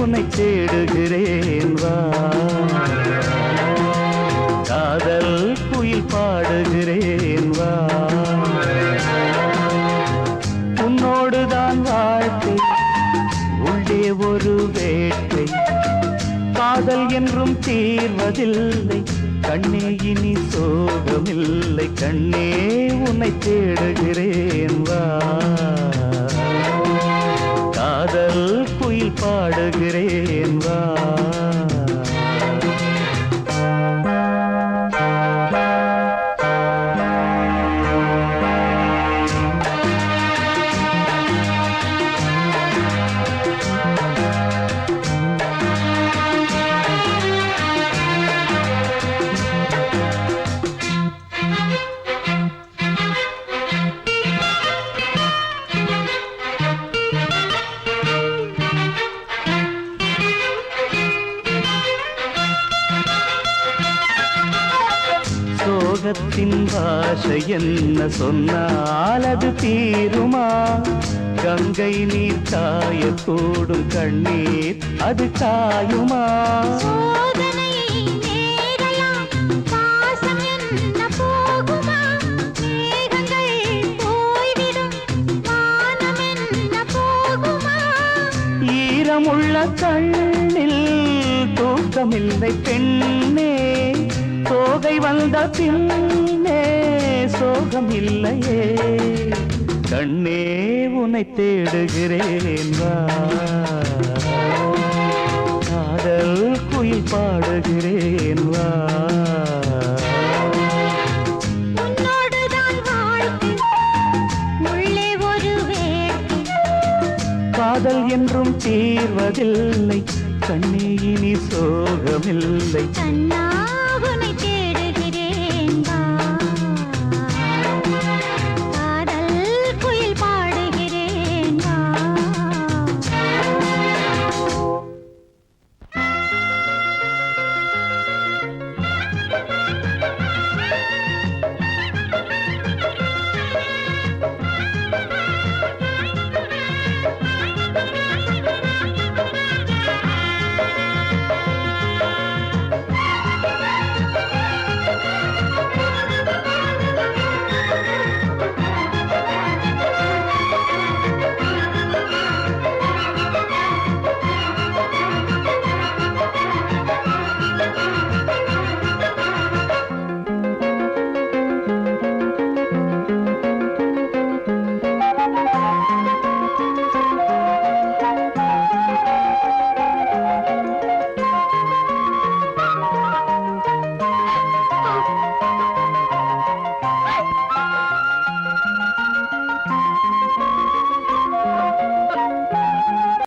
உன்னை தேடுகிறேன் வா. காதல் குயில் பாடுகிறேன் வா. உன்னோடுதான் வாழ்க்கை உள்ளே ஒரு வேட்டை. காதல் என்றும் தீர்வதில்லை கண்ணே இனி சோகமில்லை கண்ணே உன்னை தேடுகிறேன் வா. காதல் பாடுகிறேன். வா சோகத்தின் பாஷை என்ன சொன்னால் அது தீருமா? கங்கை நீர் காயக்கூடும் கண்ணீர் அது காயுமா? ஈரமுள்ள கண்ணில் தூக்கமில்லை பெண்ணே. தோகை வந்த பின்னே சோகம் இல்லையே கண்ணே உன்னை தேடுகிறேன் காதல் குயில் பாடுகிறேன் வா. காதல் என்றும் தீர்வதில்லை. கண்ணே இனி சோகமில்லை.